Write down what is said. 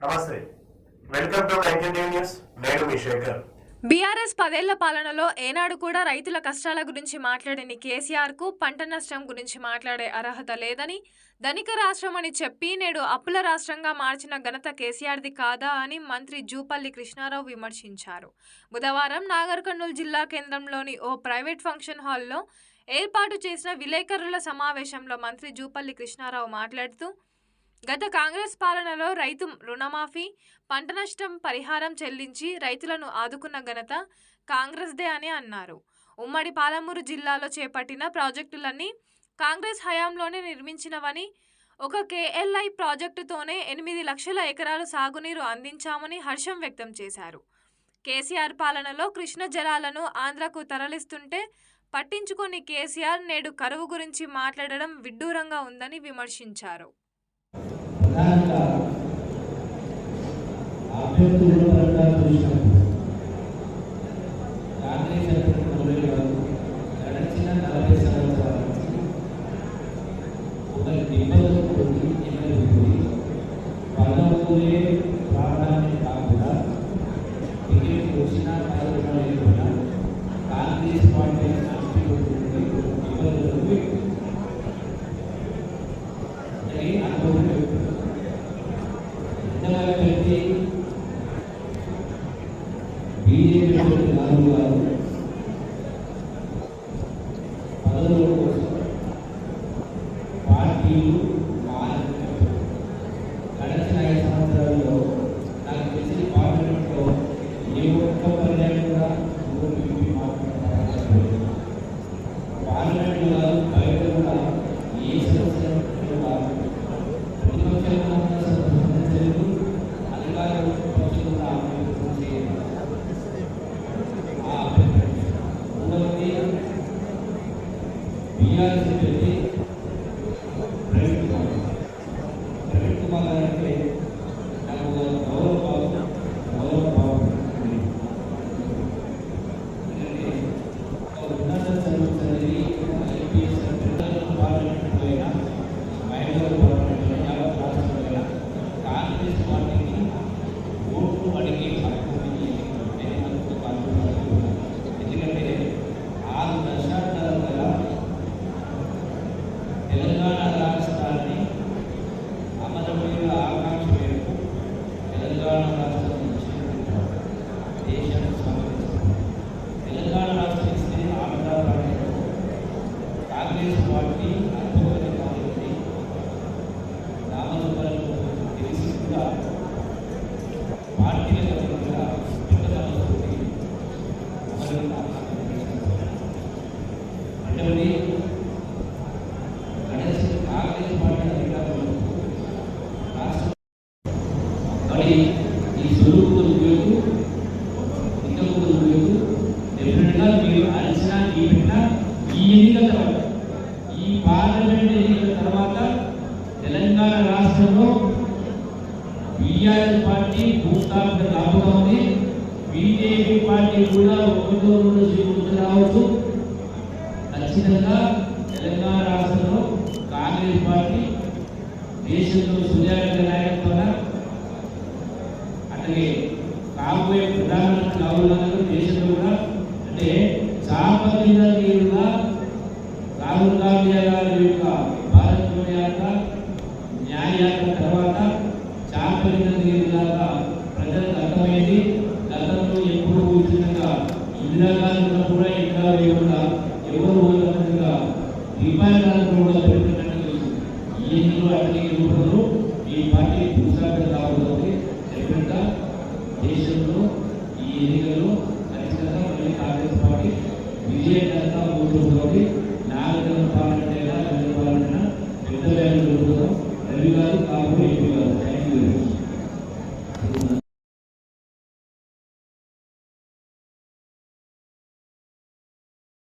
నమస్తే. Welcome to news నేను మీ Shekhar. BRS పదేళ్ళ పాలనలో ఏనాడు కూడా రైతుల కష్టాల గురించి మాట్లాడని కేసీఆర్కు పంట నష్టం గురించి మాట్లాడే అర్హత లేదని ధనిక రాష్ట్రం అని చెప్పి నేడు అప్పుల రాష్ట్రంగా మార్చిన ఘనత కేసీఆర్ది కాదా అని మంత్రి జూపల్లి కృష్ణారావు విమర్శించారు. బుధవారం నాగర్ కర్నూలు జిల్లా కేంద్రంలోని ఓ ప్రైవేట్ ఫంక్షన్ హాల్లో ఏర్పాటు చేసిన విలేకరుల సమావేశంలో మంత్రి జూపల్లి కృష్ణారావు మాట్లాడుతూ గత కాంగ్రెస్ పాలనలో రైతు రుణమాఫీ పంట నష్టం పరిహారం చెల్లించి రైతులను ఆదుకున్న ఘనత కాంగ్రెస్దే అని అన్నారు. ఉమ్మడి పాలమూరు జిల్లాలో చేపట్టిన ప్రాజెక్టులన్నీ కాంగ్రెస్ హయాంలోనే నిర్మించినవని ఒక కేఎల్ఐ ప్రాజెక్టుతోనే ఎనిమిది లక్షల ఎకరాలు సాగునీరు అందించామని హర్షం వ్యక్తం చేశారు. కేసీఆర్ పాలనలో కృష్ణ జలాలను ఆంధ్రకు తరలిస్తుంటే పట్టించుకొని కేసీఆర్ నేడు కరువు గురించి మాట్లాడడం విడ్డూరంగా ఉందని విమర్శించారు. ప్రధానంగా అభ్యర్థుల పరంగా చూసినప్పుడు కాంగ్రెస్ అభ్యర్థులు గడిచిన నలభై సంవత్సరాల నుంచి ఒక పదవులే ప్రాధాన్యం కాకుండా టికెట్ వచ్చినా కాకపోయినా కాంగ్రెస్ పార్టీ బీజేపీ నాలుగు గారు పదవుల కోసం పార్టీలు బీఆర్ఎస్ పెట్టి తెలంగాణ రాష్ట్రంలో బీఆర్ఎస్ పార్టీ భూస్థాపిత కాపుగా ఉంది బీజేపీ పార్టీ కూడా ఒకటో రెండు సీట్లు రావచ్చు. ఖచ్చితంగా తెలంగాణ రాష్ట్రంలో కాంగ్రెస్ పార్టీ దేశంలో సుజాత నాయకత్వాన అట్లాగే కాబోయే ప్రధానమంత్రి రాహుల్ గాంధీ దేశంలో కూడా అంటే సామాజిక రాహుల్ గాంధీ గారి యొక్క భారత్ జోడో యాత్ర న్యాయయాత్ర తర్వాత చాపలిన తీరులాగా ప్రజలకు అర్థమైంది గతంలో ఎప్పుడు కూర్చున్నగా ఇందిరాగాంధీ కూడా ఇంకా లేకుండా ఎవరు పోతున్నట్టుగా విపాయకాలను కూడా పెడుతున్నట్టు తెలుసు ఈ అతనికి ఈ పార్టీ పురుషాకర కావాలని చెప్పినట్ట దేశంలో ఈ ఎన్నికల్లో ఖచ్చితంగా మళ్ళీ కాంగ్రెస్ పార్టీ విజయకరంగా కూర్చుంటుంది నాలుగు పాలన పెద్ద వేలు జరుగుతుంది